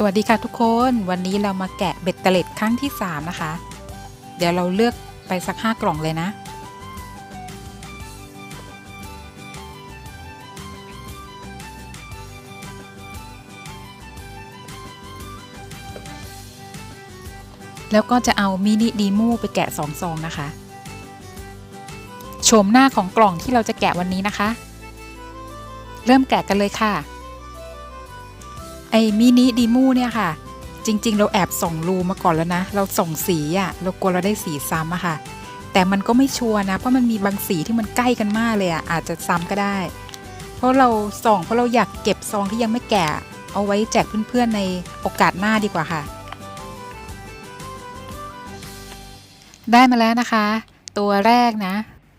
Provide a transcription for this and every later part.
สวัสดีค่ะทุกคนวันนี้เรามาแกะเบ็ดเตล็ดครั้งที่ 3 นะคะ เดี๋ยวเราเลือกไปสัก 5 กล่องเลยนะ แล้วก็จะเอามินิดีมูไปแกะ2ซองนะคะโฉมหน้าของกล่องที่เราจะแกะวันนี้นะคะ เริ่มแกะกันเลยค่ะ ไอ้มินิดีมูเนี่ยค่ะ จริง ๆ เราแอบส่องรูมาก่อนแล้วนะ เราส่องสีอะเรากลัวเราได้สีซ้ำอะค่ะ แต่มันก็ไม่ชัวร์นะ เพราะมันมีบางสีที่มันใกล้กันมากเลยอะอาจจะซ้ำก็ได้ เพราะเราส่องเพราะเราอยากเก็บซองที่ยังไม่แกะเอาไว้แจกเพื่อนๆในโอกาสหน้าดีกว่าค่ะ ได้มาแล้วนะคะ ตัวแรกนะ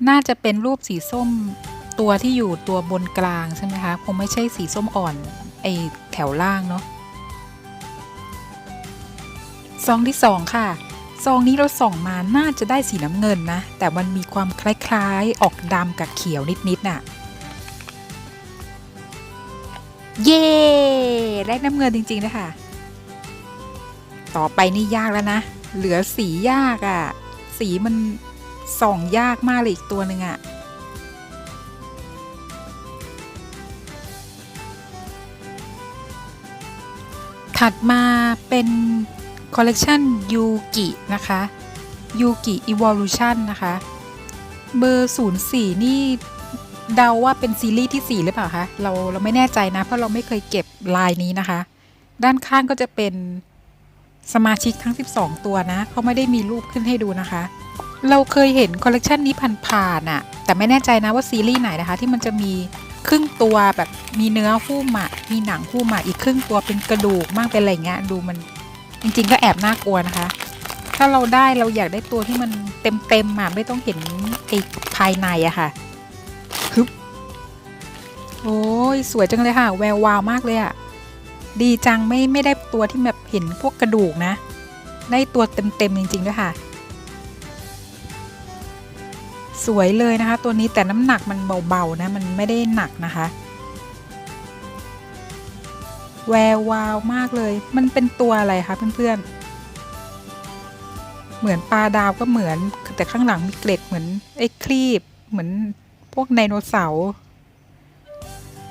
น่าจะเป็นรูปสีส้มตัวที่อยู่ตัวบนกลางใช่ไหมคะ คงไม่ใช่สีส้มอ่อน ไอแถวล่างเนาะซองที่สองค่ะ ซองนี้เราส่องมาน่าจะได้สีน้ำเงินนะ แต่มันมีความคล้ายๆ ออกดำกับเขียวนิดๆน่ะ เย้ได้น้ำเงินจริงๆนะคะต่อไปนี่ยากแล้วนะ เหลือสียากอะ่ะ สีมันส่องยากมากเลยอีกตัวหนึ่งอะ่ะ ถัดมาเป็นคอลเลกชันยูกินะคะยูกิ Evolution นะคะ เบอร์ 04 นี่เดาว่าเป็นซีรีส์ที่ 4 หรือเปล่าคะ เราเราไม่แน่ใจนะ เพราะเราไม่เคยเก็บลายนี้นะคะ ด้านข้างก็จะเป็นสมาชิกทั้ง 12 ตัวนะ เขาไม่ได้มีรูปขึ้นให้ดูนะคะ เราเคยเห็นคอลเลกชันนี้ผ่านๆน่ะ แต่ไม่แน่ใจนะว่าซีรีส์ไหนนะคะ ที่มันจะมี ครึ่งตัวแบบมีเนื้อหุ้มอะมีหนังหุ้มอะอีกครึ่งตัวเป็นกระดูกมากเป็นอะไรเงี้ยดูมันจริง ๆ ก็แอบน่ากลัวนะคะ ถ้าเราได้เราอยากได้ตัวที่มันเต็มๆอะไม่ต้องเห็นไอ้ภายในอะค่ะฮึบโอ้ยสวยจังเลยค่ะ แวววาวมากเลยอะดีจังไม่ไม่ได้ตัวที่แบบเห็นพวกกระดูกนะ ได้ตัวเต็มๆจริงๆด้วยค่ะ วยเลยนะคะ ตัวนี้แต่น้ำหนักมันเบาๆนะมันไม่ได้หนักนะคะ แวววาวมากเลย มันเป็นตัวอะไรคะเพื่อนๆ เหมือนปลาดาวก็เหมือน แต่ข้างหลังมีเกล็ดเหมือนไอ้คลีบ เหมือนพวกไดโนเสาร์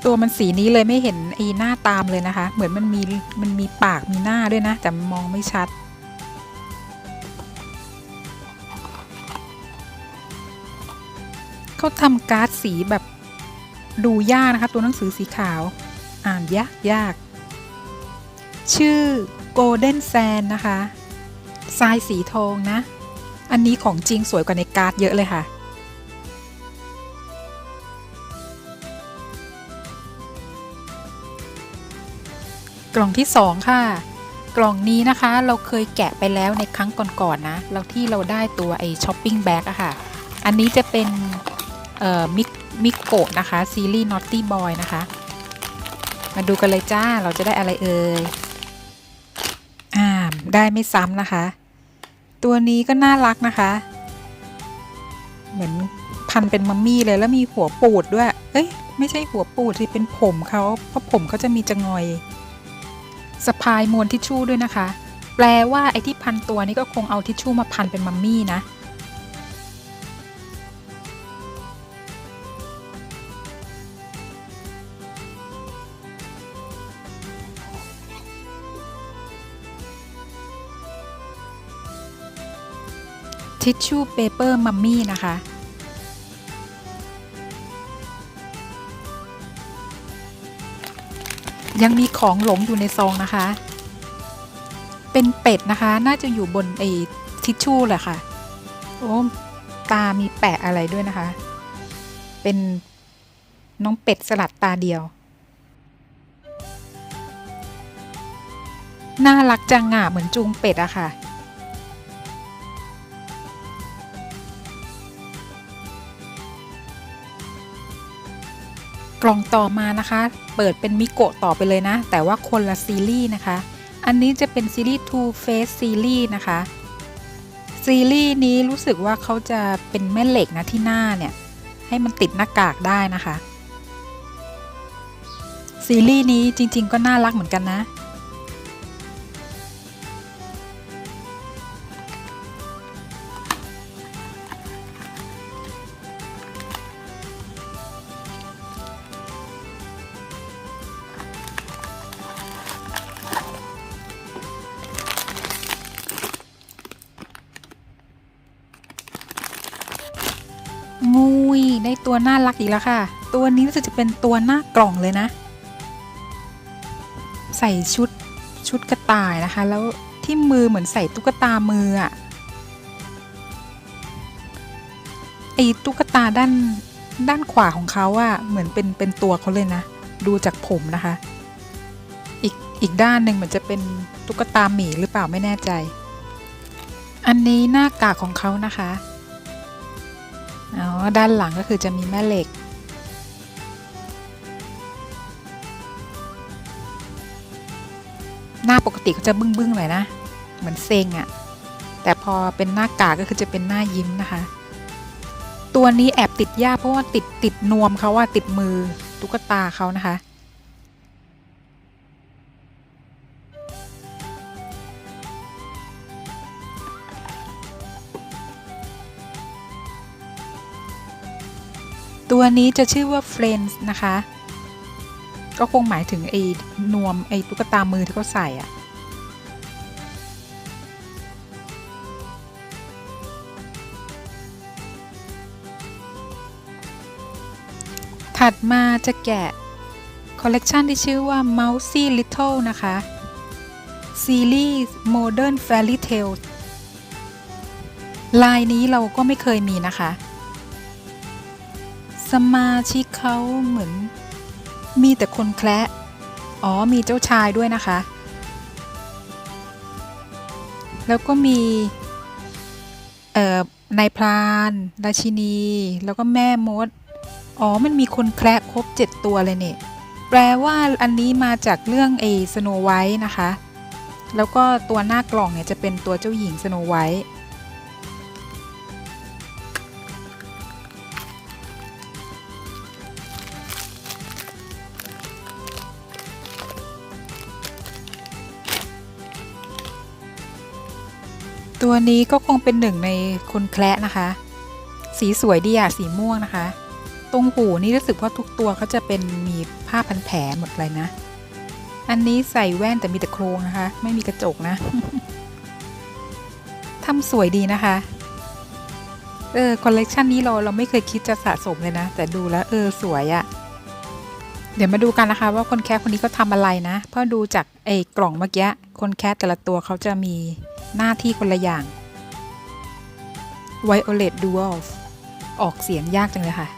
ตัวมันสีนี้เลยไม่เห็นไอ้หน้าตามเลยนะคะ เหมือนมันมีมันมีปากมีหน้าด้วยนะ แต่มองไม่ชัด เขาทำการ์ดสีแบบดูยากนะคะ ตัวหนังสือสีขาว อ่านยากยาก ชื่อ Golden Sand นะคะทรายสีทองนะ อันนี้ของจริงสวยกว่าในการ์ดเยอะเลยค่ะ กล่องที่ 2 ค่ะ กล่องนี้นะคะเราเคยแกะไปแล้วในครั้งก่อนๆนนะแล้วที่เราได้ตัวไอช้อปปิ้งแบ็กอะค่ะ อันนี้จะเป็น มิกมิโกะนะคะซีรีส์ Naughty Boy นะคะ มาดูกันเลยจ้าเราจะได้อะไรเอ่ยอ่าได้ไม่ซ้ำนะคะ ตัวนี้ก็น่ารักนะคะ เหมือนพันเป็นมัมมี่เลยแล้วมีหัวปูดด้วย เอ้ยไม่ใช่หัวปูดที่เป็นผมเขาเพราะผมเขาจะมีจะงอยสะพายมวนทิชชู่ด้วยนะคะ แปลว่าไอ้ที่พันตัวนี้ก็คงเอาทิชชู่มาพันเป็นมัมมี่นะ ทิชชู่เปเปอร์มัมมี่นะคะ ยังมีของหลงอยู่ในซองนะคะ เป็นเป็ดนะคะ น่าจะอยู่บนไอ้ทิชชู่แหละค่ะ โอ้ตามีแปะอะไรด้วยนะคะ เป็นน้องเป็ดสลัดตาเดียว น่ารักจังอะเหมือนจูงเป็ดอะค่ะ กล่องต่อมานะคะ เปิดเป็นมิโกะต่อไปเลยนะ แต่ว่าคนละซีรีส์นะคะ อันนี้จะเป็นซีรีส์ Two Face ซีรีส์นะคะ ซีรีส์นี้รู้สึกว่าเขาจะเป็นแม่เหล็กนะที่หน้าเนี่ย ให้มันติดหน้ากากได้นะคะ ซีรีส์นี้จริงๆก็น่ารักเหมือนกันนะ อุ้ยได้ตัวน่ารักอีกแล้วค่ะ ตัวนี้รู้สึกจะเป็นตัวหน้ากล่องเลยนะ ใส่ชุดชุดกระต่ายนะคะ แล้วที่มือเหมือนใส่ตุ๊กตามืออะไอตุ๊กตาด้านด้านขวาของเขาอะเหมือนเป็นเป็นตัวเขาเลยนะ ดูจากผมนะคะ อีกอีกด้านหนึ่งเหมือนจะเป็นตุ๊กตาหมีหรือเปล่าไม่แน่ใจ อันนี้หน้ากากของเขานะคะ ด้านหลังก็คือจะมีแม่เหล็ก หน้าปกติเขาจะบึ้งๆหน่อยนะ เหมือนเซ็งอะ่ะ แต่พอเป็นหน้ากากก็คือจะเป็นหน้ายิ้มนะคะ ตัวนี้แอบติดยากเพราะว่าติดติดนวมเขาว่าติดมือตุ๊กตาเขานะคะ ตัวนี้จะชื่อว่า Friends นะคะ ก็คงหมายถึงไอ้นวมไอ้ตุ๊กตามือที่เขาใส่อะถัดมาจะแกะคอลเลกชันที่ชื่อว่า Mousy Little นะคะ ซีรีส์ Modern Fairy Tales ลายนี้เราก็ไม่เคยมีนะคะ สมาชิกเขาเหมือน มีแต่คนแคละอ๋อมีเจ้าชายด้วยนะคะ แล้วก็มีเอ่อนายพรานราชินี แล้วก็แม่มด อ๋อมันมีคนแคระครบ7ตัวเลยเนี่ยแปลว่าอันนี้มาจากเรื่องเอสโนไวท์นะคะ แล้วก็ตัวหน้ากล่องเนี่ยจะเป็นตัวเจ้าหญิงสโนไวท์ ตัวนี้ก็คงเป็นหนึ่งในคนแคระนะคะ สีสวยดีอะสีม่วงนะคะ ตรงหูนี่รู้สึกว่าทุกตัวเขาจะเป็นมีผ้าพันแผลหมดเลยนะ อันนี้ใส่แว่นแต่มีแต่โครงนะคะ ไม่มีกระจกนะทำสวยดีนะคะ เออคอลเลกชันนี้เราเราไม่เคยคิดจะสะสมเลยนะ แต่ดูแล้วเออสวยอะ เดี๋ยวมาดูกันนะคะว่าคนแคสคนนี้เขาทำอะไรนะ เพราะดูจากไอ้กล่องเมื่อกี้คนแคสแต่ละตัวเขาจะมีหน้าที่คนละอย่าง Violet Duels ออกเสียงยากจังเลยค่ะ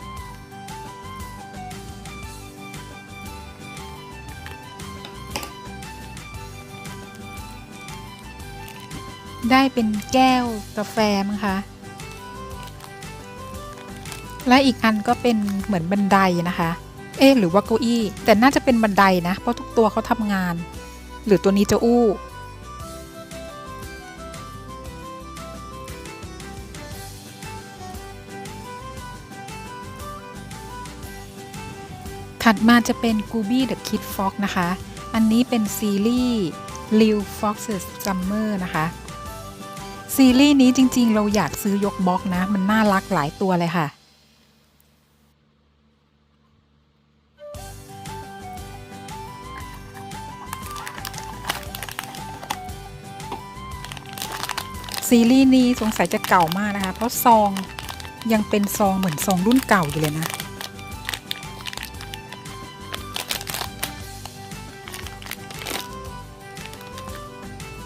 ได้เป็นแก้วกาแฟมั้งคะ และอีกอันก็เป็นเหมือนบันไดนะคะ เอ๊หรือว่าเก้าอี้ แต่น่าจะเป็นบันไดนะ เพราะทุกตัวเขาทำงาน หรือตัวนี้จะอู้ ถัดมาจะเป็น Gooby the Kid Fox นะคะ อันนี้เป็นซีรีส์ Lil Fox's Summer นะคะ ซีรีส์นี้จริงๆ เราอยากซื้อยกบล็อกนะ มันน่ารักหลายตัวเลยค่ะ ซีรีส์นี้สงสัยจะเก่ามากนะคะ เพราะซองยังเป็นซองเหมือนซองรุ่นเก่าอยู่เลยนะ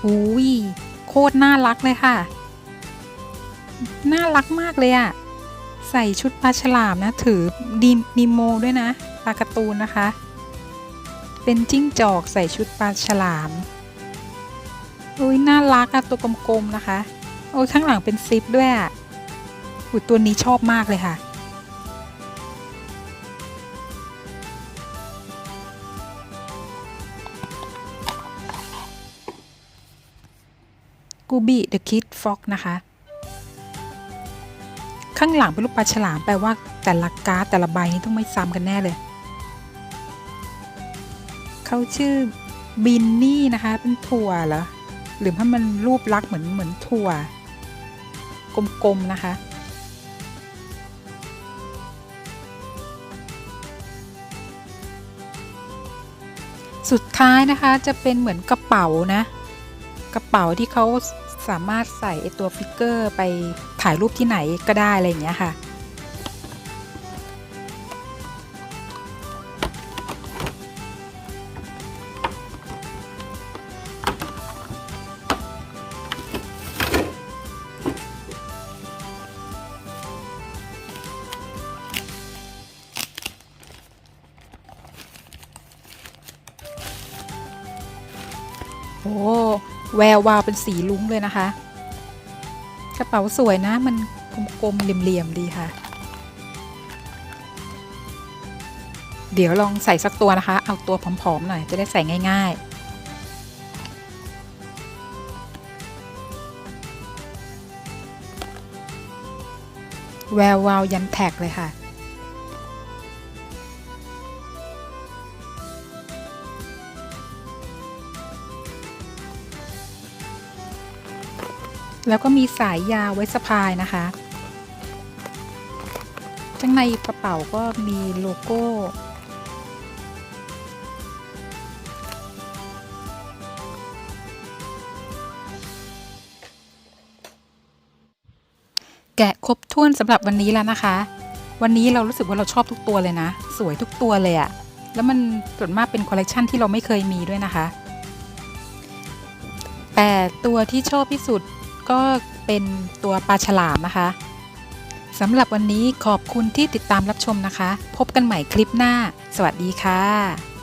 อุ้ยโคตรน่ารักเลยค่ะ น่ารักมากเลยอะใส่ชุดปลาฉลามนะ ถือดีนิโมด้วยนะปลาการ์ตูนนะคะ เป็นจิ้งจอกใส่ชุดปลาฉลามอุ้ยน่ารักอะตัวกลมๆนะคะ โอ้ข้างหลังเป็นซิปด้วยอะอุตัวนี้ชอบมากเลยค่ะ กูบี้เดอะคิดฟ็อกนะคะ ข้างหลังเป็นรูปปลาฉลามแปลว่าแต่ละการ์ดแต่ละใบนี้ต้องไม่ซ้ำกันแน่เลย เขาชื่อบินนี่นะคะ เป็นถั่วเหรอ หรือถ้ามันรูปลักษณ์เหมือนเหมือนถั่ว กลมๆนะคะ สุดท้ายนะคะจะเป็นเหมือนกระเป๋านะ กระเป๋าที่เขาสามารถใส่ไอตัวฟิกเกอร์ไปถ่ายรูปที่ไหนก็ได้อะไรอย่างเงี้ยค่ะ โอ้แวววาวเป็นสีลุ้งเลยนะคะ กระเป๋าสวยนะ มันกลมๆเหลี่ยมๆดีค่ะ เดี๋ยวลองใส่สักตัวนะคะ เอาตัวผอมๆหน่อยจะได้ใส่ง่าย ๆแวววาวยันแท็กเลยค่ะ แล้วก็มีสายยาวไว้สะพายนะคะข้างในกระเป๋าก็มีโลโก้แกะครบถ้วนสำหรับวันนี้แล้วนะคะ วันนี้เรารู้สึกว่าเราชอบทุกตัวเลยนะ สวยทุกตัวเลยอะแล้วมันส่วนมากเป็นคอลเลกชันที่เราไม่เคยมีด้วยนะคะ แต่ตัวที่ชอบที่สุด ก็เป็นตัวปลาฉลามนะคะสำหรับวันนี้ขอบคุณที่ติดตามรับชมนะคะ พบกันใหม่คลิปหน้า สวัสดีค่ะ